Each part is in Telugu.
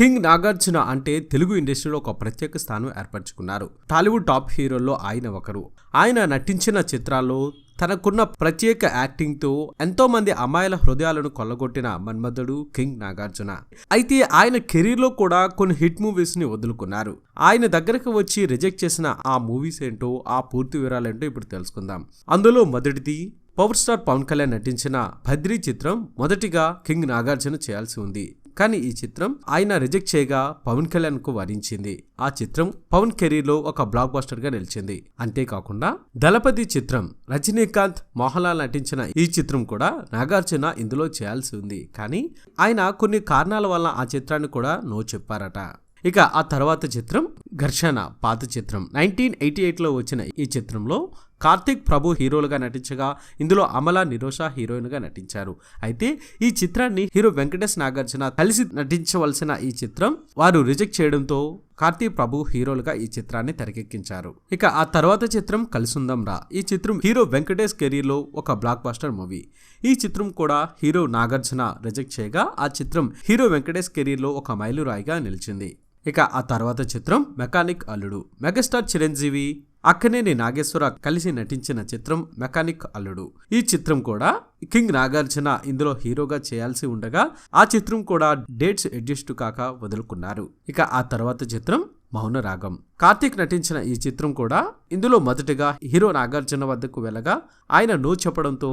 కింగ్ నాగార్జున అంటే తెలుగు ఇండస్ట్రీలో ఒక ప్రత్యేక స్థానం ఏర్పరచుకున్నారు. టాలీవుడ్ టాప్ హీరోల్లో ఆయన ఒకరు. ఆయన నటించిన చిత్రాల్లో తనకున్న ప్రత్యేక యాక్టింగ్తో ఎంతో మంది అమ్మాయిల హృదయాలను కొల్లగొట్టిన మన్మధుడు కింగ్ నాగార్జున. అయితే ఆయన కెరీర్లో కూడా కొన్ని హిట్ మూవీస్ని వదులుకున్నారు. ఆయన దగ్గరకు వచ్చి రిజెక్ట్ చేసిన ఆ మూవీస్ ఏంటో ఆ పూర్తి వివరాలేంటో ఇప్పుడు తెలుసుకుందాం. అందులో మొదటిది పవర్ స్టార్ పవన్ కళ్యాణ్ నటించిన భద్రి చిత్రం మొదటిగా కింగ్ నాగార్జున చేయాల్సి ఉంది. కానీ ఈ చిత్రం ఆయన రిజెక్ట్ చేయగా పవన్ కళ్యాణ్కు వరించింది. ఆ చిత్రం పవన్ కెరీర్లో ఒక బ్లాక్ బస్టర్గా నిలిచింది. అంతేకాకుండా దళపతి చిత్రం రజనీకాంత్ మోహన్లాల్ నటించిన ఈ చిత్రం కూడా నాగార్జున ఇందులో చేయాల్సి ఉంది. కానీ ఆయన కొన్ని కారణాల వల్ల ఆ చిత్రాన్ని కూడా నో చెప్పారట. ఇక ఆ తర్వాత చిత్రం ఘర్షణ పాత చిత్రం. నైన్టీన్ ఎయిటీ ఎయిట్లో వచ్చిన ఈ చిత్రంలో కార్తిక్ ప్రభు హీరోలుగా నటించగా ఇందులో అమల నిరోష హీరోయిన్గా నటించారు. అయితే ఈ చిత్రాన్ని హీరో వెంకటేష్ నాగార్జున కలిసి నటించవలసిన ఈ చిత్రం వారు రిజెక్ట్ చేయడంతో కార్తీక్ ప్రభు హీరోలుగా ఈ చిత్రాన్ని తెరకెక్కించారు. ఇక ఆ తర్వాత చిత్రం కలిసుందం రా. ఈ చిత్రం హీరో వెంకటేష్ కెరీర్లో ఒక బ్లాక్ బాస్టర్ మూవీ. ఈ చిత్రం కూడా హీరో నాగార్జున రిజెక్ట్ చేయగా ఆ చిత్రం హీరో వెంకటేష్ కెరీర్లో ఒక మైలురాయిగా నిలిచింది. ఇక ఆ తర్వాత చిత్రం మెకానిక్ అల్లుడు. మెగాస్టార్ చిరంజీవి అక్కనేని నాగేశ్వర కలిసి నటించిన చిత్రం మెకానిక్ అల్లుడు. ఈ చిత్రం కూడా కింగ్ నాగార్జున ఇందులో హీరోగా చేయాల్సి ఉండగా ఆ చిత్రం కూడా డేట్స్ అడ్జస్ట్ కాక వదులుకున్నారు. ఇక ఆ తర్వాత చిత్రం మౌన రాగం కార్తీక్ నటించిన ఈ చిత్రం కూడా ఇందులో మొదటగా హీరో నాగార్జున వద్దకు వెళ్ళగా ఆయన నో చెప్పడంతో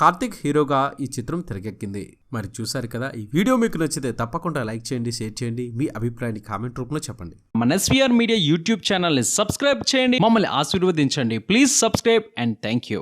కార్తిక్ హీరోగా ఈ చిత్రం తెరకెక్కింది. మరి చూసారు కదా ఈ వీడియో మీకు నచ్చితే తప్పకుండా లైక్ చేయండి షేర్ చేయండి మీ అభిప్రాయాన్ని కామెంట్ రూపంలో చెప్పండి. మన ఎస్వీఆర్ మీడియా యూట్యూబ్ ఛానల్ని సబ్స్క్రైబ్ చేయండి మమ్మల్ని ఆశీర్వదించండి. Please subscribe and thank you